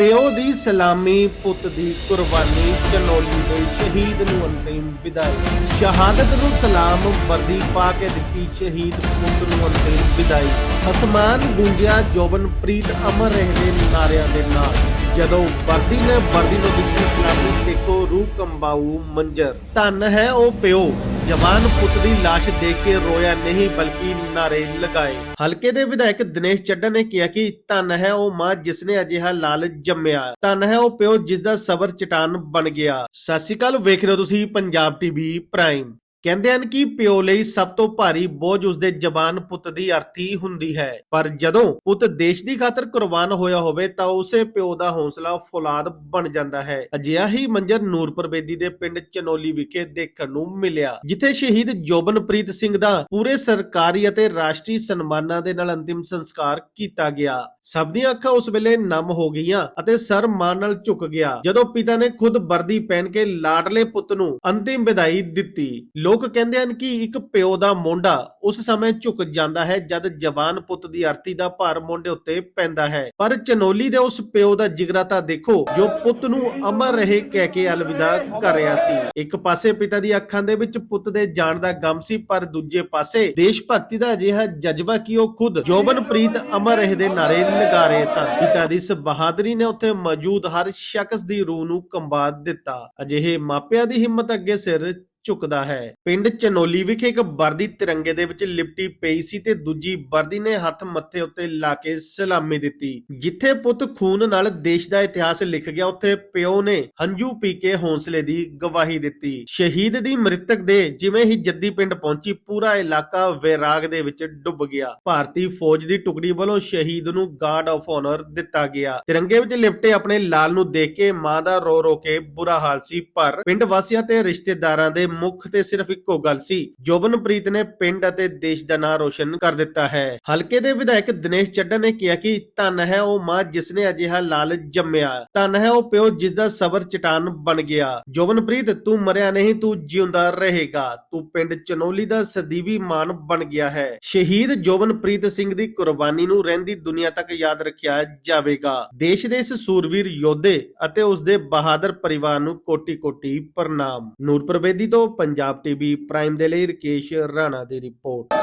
ਪਿਓ ਦੀ ਸਲਾਮੀ, ਪੁੱਤ ਦੀ ਕੁਰਬਾਨੀ, ਚਨੋਲੀ ਦੇ ਸ਼ਹੀਦ ਨੂੰ ਅੰਤਿਮ ਵਿਦਾਈ। ਸ਼ਹਾਦਤ ਨੂੰ ਸਲਾਮ, ਵਰਦੀ ਪਾ ਕੇ ਦਿੱਤੀ ਸ਼ਹੀਦ ਪੁੱਤ ਨੂੰ ਅੰਤਿਮ ਵਿਦਾਈ। ਅਸਮਾਨ ਗੂੰਜਿਆ ਜੋਬਨਪ੍ਰੀਤ ਅਮਰ ਰਹੇ ਦੇ ਨਾਰਿਆਂ ਦੇ ਨਾਲ। ਜਦੋਂ ਵਰਦੀ ਨੇ ਵਰਦੀ ਨੂੰ ਦਿੱਤੀ ਸਲਾਮੀ ਦੇਖੋ ਰੂਹ ਕੰਬਾਊ ਮੰਜਰ। ਧੰਨ ਹੈ ਉਹ ਪਿਓ, ਜਵਾਨ ਪੁੱਤ ਦੀ ਲਾਸ਼ ਦੇਖ ਕੇ ਰੋਇਆ ਨਹੀਂ, ਬਲਕਿ ਨਾਰੇ ਲਗਾਏ। ਹਲਕੇ ਦੇ ਵਿਧਾਇਕ ਦਿਨੇਸ਼ ਚੱਡਾ ਨੇ ਕਿਹਾ ਕਿ ਧੰਨ ਹੈ ਉਹ ਮਾਂ ਜਿਸ ਨੇ ਅਜਿਹਾ ਲਾਲ ਜੰਮਿਆ। ਧੰਨ ਹੈ ਉਹ ਪਿਓ ਜਿਸ ਦਾ ਸਬਰ ਚਟਾਨ ਬਣ ਗਿਆ। ਸਤਿ ਸ਼੍ਰੀ ਅਕਾਲ, ਵੇਖ ਰਹੇ ਹੋ ਤੁਸੀਂ ਪੰਜਾਬ ਟੀਵੀ ਪ੍ਰਾਈਮ। ਕਹਿੰਦੇ ਹਨ ਕਿ ਪਿਓ ਲਈ ਸਭ ਤੋਂ ਭਾਰੀ ਬੋਝ ਉਸਦੇ ਜਵਾਨ ਪੁੱਤ ਦੀ ਅਰਥੀ ਹੁੰਦੀ ਹੈ। ਪਰ ਜਦੋਂ ਪੁੱਤ ਦੇਸ਼ ਦੀ ਖਾਤਰ ਕੁਰਬਾਨ ਹੋਇਆ ਹੋਵੇ ਤਾਂ ਉਸੇ ਪਿਓ ਦਾ ਹੌਸਲਾ ਫੌਲਾਦ ਬਣ ਜਾਂਦਾ ਹੈ। ਅਜਿਹਾ ਹੀ ਮੰਜ਼ਰ ਨੂਰਪੁਰ ਬੇਦੀ ਦੇ ਪਿੰਡ ਚਨੋਲੀ ਵਿਖੇ ਦੇਖਣ ਨੂੰ ਮਿਲਿਆ, ਜਿੱਥੇ ਸ਼ਹੀਦ ਜੋਬਨਪ੍ਰੀਤ ਸਿੰਘ ਦਾ ਪੂਰੇ ਸਰਕਾਰੀ ਅਤੇ ਰਾਸ਼ਟਰੀ ਸਨਮਾਨਾਂ ਦੇ ਨਾਲ ਅੰਤਿਮ ਸੰਸਕਾਰ ਕੀਤਾ ਗਿਆ। ਸਭ ਦੀਆਂ ਅੱਖਾਂ ਉਸ ਵੇਲੇ ਨਮ ਹੋ ਗਈਆਂ ਅਤੇ ਸਰ ਮਾਨ ਨਾਲ ਝੁਕ ਗਿਆ, ਜਦੋਂ ਪਿਤਾ ਨੇ ਖੁਦ ਵਰਦੀ ਪਹਿਨ ਕੇ ਲਾਡਲੇ ਪੁੱਤ ਨੂੰ ਅੰਤਿਮ ਵਿਦਾਈ ਦਿੱਤੀ। ਲੋਕ ਕਹਿੰਦੇ ਹਨ ਕਿ ਇੱਕ ਪਿਓ ਦਾ ਮੋਢਾ ਉਸ ਸਮੇਂ ਝੁਕ ਜਾਂਦਾ ਹੈ ਜਦ ਜਵਾਨ ਪੁੱਤ ਦੀ ਅਰਥੀ ਦਾ ਭਾਰ ਮੋਢੇ ਉੱਤੇ ਪੈਂਦਾ ਹੈ। ਪਰ ਚਨੋਲੀ ਦੇ ਉਸ ਪਿਓ ਦਾ ਜਿਗਰਾ ਤਾਂ ਦੇਖੋ, ਜੋ ਪੁੱਤ ਨੂੰ ਅਮਰ ਰਹੇ ਕਹਿ ਕੇ ਅਲਵਿਦਾ ਕਰ ਰਿਹਾ ਸੀ। ਇੱਕ ਪਾਸੇ ਪਿਤਾ ਦੀ ਅੱਖਾਂ ਦੇ ਵਿੱਚ ਪੁੱਤ ਦੇ ਜਾਣ ਦਾ ਗਮ ਸੀ, ਪਰ ਦੂਜੇ ਪਾਸੇ ਦੇਸ਼ ਭਗਤੀ ਦਾ ਅਜਿਹਾ ਜਜ਼ਬਾ ਕਿ ਉਹ ਖੁਦ ਜੋਬਨਪ੍ਰੀਤ ਅਮਰ ਰਹੇ ਦੇ ਨਾਰੇ ਲਗਾ ਰਹੇ ਸਨ। ਪਿਤਾ ਦੀ ਇਸ ਬਹਾਦਰੀ ਨੇ ਉੱਥੇ ਮੌਜੂਦ ਹਰ ਸ਼ਖਸ ਦੀ ਰੂਹ ਨੂੰ ਕੰਬਾ ਦਿੱਤਾ। ਅਜਿਹੇ ਮਾਪਿਆਂ ਦੀ ਹਿੰਮਤ ਅੱਗੇ ਸਿਰ ਝੁਕਦਾ ਹੈ। ਪਿੰਡ ਚਨੋਲੀ ਵਿਖੇ ਇੱਕ ਵਰਦੀ ਤਿਰੰਗੇ ਦੇ ਵਿੱਚ ਲਿਪਟੀ ਪਈ ਸੀ ਤੇ ਦੂਜੀ ਵਰਦੀ ਨੇ ਹੱਥ ਮੱਥੇ ਉੱਤੇ ਲਾ ਕੇ ਸਲਾਮੀ ਦਿੱਤੀ। ਜਿੱਥੇ ਪੁੱਤ ਖੂਨ ਨਾਲ ਦੇਸ਼ ਦਾ ਇਤਿਹਾਸ ਲਿਖ ਗਿਆ, ਉੱਥੇ ਪਿਓ ਨੇ ਹੰਝੂ ਪੀ ਕੇ ਹੌਸਲੇ ਦੀ ਗਵਾਹੀ ਦਿੱਤੀ। ਸ਼ਹੀਦ ਦੀ ਮ੍ਰਿਤਕ ਦੇ ਜਿਵੇਂ ਹੀ ਜੱਦੀ ਪਿੰਡ ਪਹੁੰਚੀ, ਪੂਰਾ ਇਲਾਕਾ ਵੈਰਾਗ ਦੇ ਵਿੱਚ ਡੁੱਬ ਗਿਆ। ਭਾਰਤੀ ਫੌਜ ਦੀ ਟੁਕੜੀ ਵੱਲੋਂ ਸ਼ਹੀਦ ਨੂੰ ਗਾਰਡ ਆਫ ਆਨਰ ਦਿੱਤਾ ਗਿਆ। ਤਿਰੰਗੇ ਵਿੱਚ ਲਿਪਟੇ ਆਪਣੇ ਲਾਲ ਨੂੰ ਦੇਖ ਕੇ ਮਾਂ ਦਾ ਰੋ ਰੋ ਕੇ ਬੁਰਾ ਹਾਲ ਸੀ, ਪਰ ਪਿੰਡ ਵਾਸੀਆਂ ਤੇ ਰਿਸ਼ਤੇਦਾਰਾਂ ਦੇ ਮੁੱਖ ਤੇ ਸਿਰਫ ਇੱਕੋ ਗੱਲ ਸੀ, ਜੋਬਨਪ੍ਰੀਤ ਨੇ ਪਿੰਡ ਅਤੇ ਦੇਸ਼ ਦਾ ਨਾਂ ਰੋਸ਼ਨ ਕਰ ਦਿੱਤਾ ਹੈ। ਹਲਕੇ ਦੇ ਵਿਧਾਇਕ ਦਿਨੇਸ਼ ਚੱਡਾ ਨੇ ਕਿਹਾ ਕਿ ਧੰਨ ਹੈ ਉਹ ਮਾਂ ਜਿਸ ਨੇ ਅਜਿਹਾ ਲਾਲ ਜੰਮਿਆ। ਧੰਨ ਹੈ ਉਹ ਪਿਓ ਜਿਸ ਦਾ ਸਬਰ ਚਟਾਨ ਬਣ ਗਿਆ। ਜੋਬਨਪ੍ਰੀਤ, ਤੂੰ ਮਰਿਆ ਨਹੀਂ, ਤੂੰ ਜਿਉਂਦਾ ਰਹੇਗਾ। ਤੂੰ ਪਿੰਡ ਚਨੋਲੀ ਦਾ ਸਦੀਵੀ ਮਾਨ ਬਣ ਗਿਆ ਹੈ। ਸ਼ਹੀਦ ਜੋਬਨਪ੍ਰੀਤ ਸਿੰਘ ਦੀ ਕੁਰਬਾਨੀ ਨੂੰ ਰਹਿੰਦੀ ਦੁਨੀਆ ਤੱਕ ਯਾਦ ਰੱਖਿਆ ਜਾਵੇਗਾ। ਦੇਸ਼ ਦੇ ਇਸ ਸੂਰਵੀਰ ਯੋਧੇ ਅਤੇ ਉਸ ਦੇ ਬਹਾਦਰ ਪਰਿਵਾਰ ਨੂੰ ਕੋਟੀ-ਕੋਟੀ ਪ੍ਰਣਾਮ। ਨੂਰਪੁਰ ਬੇਦੀ ਤੋਂ ਪੰਜਾਬ ਟੀਵੀ ਪ੍ਰਾਈਮ ਦੇ ਲਈ ਰਕੇਸ਼ ਰਾਣਾ ਦੀ ਰਿਪੋਰਟ।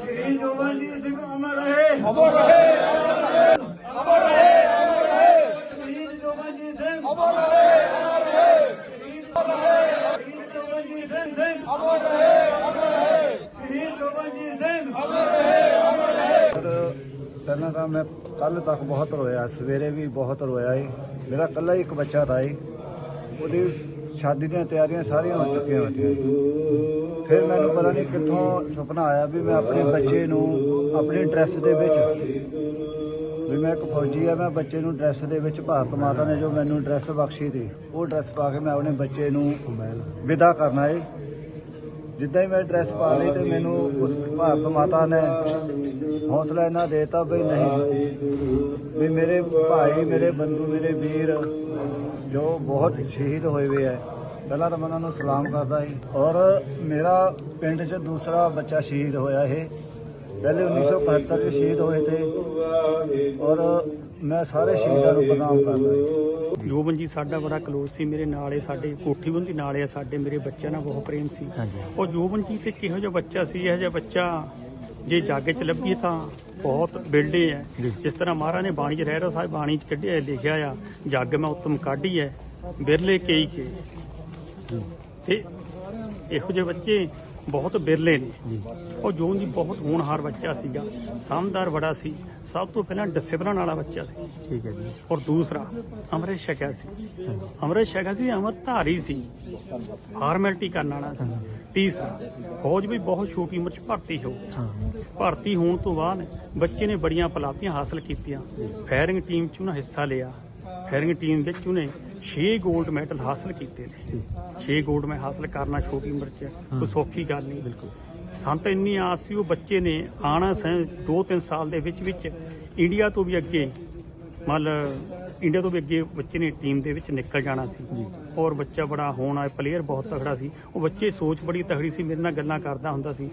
ਸ਼੍ਰੀ ਜੋਬਨਜੀਤ ਸਿੰਘ ਅਮਰ ਰਹੇ। ਅਮਰ ਰਹੇ ਅਮਰ ਰਹੇ ਸ਼ਹੀਦ ਜੋਬਨਜੀਤ ਸਿੰਘ ਅਮਰ ਰਹੇ ਅਮਰ ਰਹੇ। ਸ਼ਹੀਦ ਸ਼ਹੀਦ ਜੋਬਨਜੀਤ ਸਿੰਘ ਸਿੰਘ ਅਮਰ ਰਹੇ ਅਮਰ ਰਹੇ। ਸ਼ਹੀਦ ਜੋਬਨਜੀਤ ਸਿੰਘ ਅਮਰ ਰਹੇ ਅਮਰ ਰਹੇ। ਪਹਿਲਾਂ ਤਾਂ ਮੈਂ ਕੱਲ ਤੱਕ ਬਹੁਤ ਰੋਇਆ ਸਵੇਰੇ ਵੀ ਬਹੁਤ ਰੋਇਆ ਏ। ਮੇਰਾ ਕੱਲਾ ਹੀ ਇੱਕ ਬੱਚਾ ਤਾਂ ਏ। ਉਹਦੀ ਸ਼ਾਦੀ ਦੀਆਂ ਤਿਆਰੀਆਂ ਸਾਰੀਆਂ ਹੋ ਚੁੱਕੀਆਂ ਹੁੰਦੀਆਂ ਫਿਰ ਮੈਨੂੰ ਪਤਾ ਨਹੀਂ ਕਿੱਥੋਂ ਸੁਪਨਾ ਆਇਆ ਵੀ ਮੈਂ ਆਪਣੇ ਬੱਚੇ ਨੂੰ ਆਪਣੀ ਡਰੈਸ ਦੇ ਵਿੱਚ ਵੀ ਮੈਂ ਇੱਕ ਫੌਜੀ ਆ, ਮੈਂ ਬੱਚੇ ਨੂੰ ਡਰੈਸ ਦੇ ਵਿੱਚ ਭਾਰਤ ਮਾਤਾ ਨੇ ਜੋ ਮੈਨੂੰ ਡਰੈਸ ਬਖਸ਼ੀ ਸੀ, ਉਹ ਡਰੈਸ ਪਾ ਕੇ ਮੈਂ ਆਪਣੇ ਬੱਚੇ ਨੂੰ ਵਿਦਾ ਕਰਨਾ ਏ। ਜਿੱਦਾਂ ਹੀ ਮੈਂ ਡਰੈਸ ਪਾ ਲਈ ਤੇ ਮੈਨੂੰ ਉਸ ਭਾਰਤ ਮਾਤਾ ਨੇ ਹੌਸਲਾ ਇਹਨਾਂ ਦੇਤਾ ਵੀ ਨਹੀਂ, ਵੀ ਮੇਰੇ ਭਾਈ, ਮੇਰੇ ਬੰਦੂ, ਮੇਰੇ ਵੀਰ ਜੋ ਬਹੁਤ ਸ਼ਹੀਦ ਹੋਏ ਹੋਏ ਹੈ ਪਹਿਲਾਂ ਤਾਂ ਮੈਂ ਉਹਨਾਂ ਨੂੰ ਸਲਾਮ ਕਰਦਾ ਸੀ। ਔਰ ਮੇਰਾ ਪਿੰਡ 'ਚ ਦੂਸਰਾ ਬੱਚਾ ਸ਼ਹੀਦ ਹੋਇਆ ਇਹ। ਪਹਿਲੇ 1975 'ਚ ਸ਼ਹੀਦ ਹੋਏ ਤੇ ਔਰ ਮੈਂ ਸਾਰੇ ਸ਼ਹੀਦਾਂ ਨੂੰ ਪ੍ਰਣਾਮ ਕਰਦਾ ਹਾਂ ਜੋਬਨ ਜੀ ਸਾਡਾ ਬੜਾ ਕਲੋਜ਼ ਸੀ ਮੇਰੇ ਨਾਲ ਹੈ ਸਾਡੇ ਕੋਠੀ ਬੰਦੀ ਨਾਲ ਹੈ ਸਾਡੇ ਮੇਰੇ ਬੱਚਿਆਂ ਨਾਲ ਬਹੁਤ ਪ੍ਰੇਮ ਸੀ। ਉਹ ਜੋਬਨ ਜੀ ਤੇ ਕਿਹੋ ਜਿਹਾ ਬੱਚਾ ਸੀ ਇਹੋ ਜਿਹਾ ਬੱਚਾ ਜੇ ਜਾਗੇ ਚ ਲੱਭੀਏ ਤਾਂ ਬਹੁਤ ਬਿਲਡੇ ਹੈ। ਜਿਸ ਤਰ੍ਹਾਂ ਮਹਾਰਾਜ ਨੇ ਬਾਣੀ ਚ ਰਹਿ ਰਹਾ ਸਾਹਿਬ ਬਾਣੀ ਚ ਕੱਢਿਆ ਲਿਖਿਆ ਆ ਜੱਗ ਮੈਂ ਉਤਮ ਕਾਢੀ ਹੈ ਬਿਰਲੇ ਕਈ ਕੇ। ਤੇ ਇਹੋ ਜਿਹੇ ਬੱਚੇ ਬਹੁਤ ਬਿਰਲੇ ਨੇ। ਉਹ ਜੋਨ ਜੀ ਬਹੁਤ ਹੋਣਹਾਰ ਬੱਚਾ ਸੀਗਾ ਸਮਝਦਾਰ ਬੜਾ ਸੀ। ਸਭ ਤੋਂ ਪਹਿਲਾਂ ਡਿਸਪਲਨ ਵਾਲਾ ਬੱਚਾ ਸੀ। ਠੀਕ ਹੈ ਜੀ। ਔਰ ਦੂਸਰਾ ਅੰਮ੍ਰਿਤ ਛਕਿਆ ਸੀ। ਅੰਮ੍ਰਿਤ ਛਕਿਆ ਸੀ ਅੰਮ੍ਰਿਤ ਧਾਰੀ ਸੀ। ਫਾਰਮੈਲਿਟੀ ਕਰਨ ਵਾਲਾ ਸੀ। ਤੀਸਰਾ ਫੌਜ ਵੀ ਬਹੁਤ ਛੋਟੀ ਉਮਰ 'ਚ ਭਰਤੀ ਹੋ ਭਰਤੀ ਹੋਣ ਤੋਂ ਬਾਅਦ ਬੱਚੇ ਨੇ ਬੜੀਆਂ ਪਲਾਤੀਆਂ ਹਾਸਲ ਕੀਤੀਆਂ। ਫਾਇਰਿੰਗ ਟੀਮ 'ਚ ਉਹਨਾਂ ਹਿੱਸਾ ਲਿਆ। ਫਾਇਰਿੰਗ ਟੀਮ ਵਿੱਚ ਉਹਨੇ 6 골ਡ ਮੈਡਲ ਹਾਸਲ ਕੀਤੇ ਨੇ। 6 골ਡ ਮੈਂ ਹਾਸਲ ਕਰਨਾ ਛੋਟੀ ਉਮਰ 'ਚ ਕੋਈ ਸੌਖੀ ਗੱਲ ਨਹੀਂ। ਬਿਲਕੁਲ। ਸਾਨੂੰ ਤਾਂ ਇੰਨੀ ਆਸ ਸੀ ਉਹ ਬੱਚੇ ਨੇ ਆਣਾ ਸਾਇੰਸ 2-3 ਸਾਲ ਦੇ ਵਿੱਚ ਵਿੱਚ ਇੰਡੀਆ ਤੋਂ ਵੀ ਅੱਗੇ ਮੰਨ ਇੰਡੀਆ ਤੋਂ ਵੀ ਅੱਗੇ ਬੱਚੇ ਨੇ ਟੀਮ ਦੇ ਵਿੱਚ ਨਿਕਲ ਜਾਣਾ ਸੀ। ਔਰ ਬੱਚਾ ਬੜਾ ਹੋਣਾ ਪਲੇਅਰ ਬਹੁਤ ਤਗੜਾ ਸੀ। ਉਹ ਬੱਚੇ ਸੋਚ ਬੜੀ ਤਗੜੀ ਸੀ ਮੇਰੇ ਨਾਲ ਗੱਲਾਂ ਕਰਦਾ ਹੁੰਦਾ ਸੀ।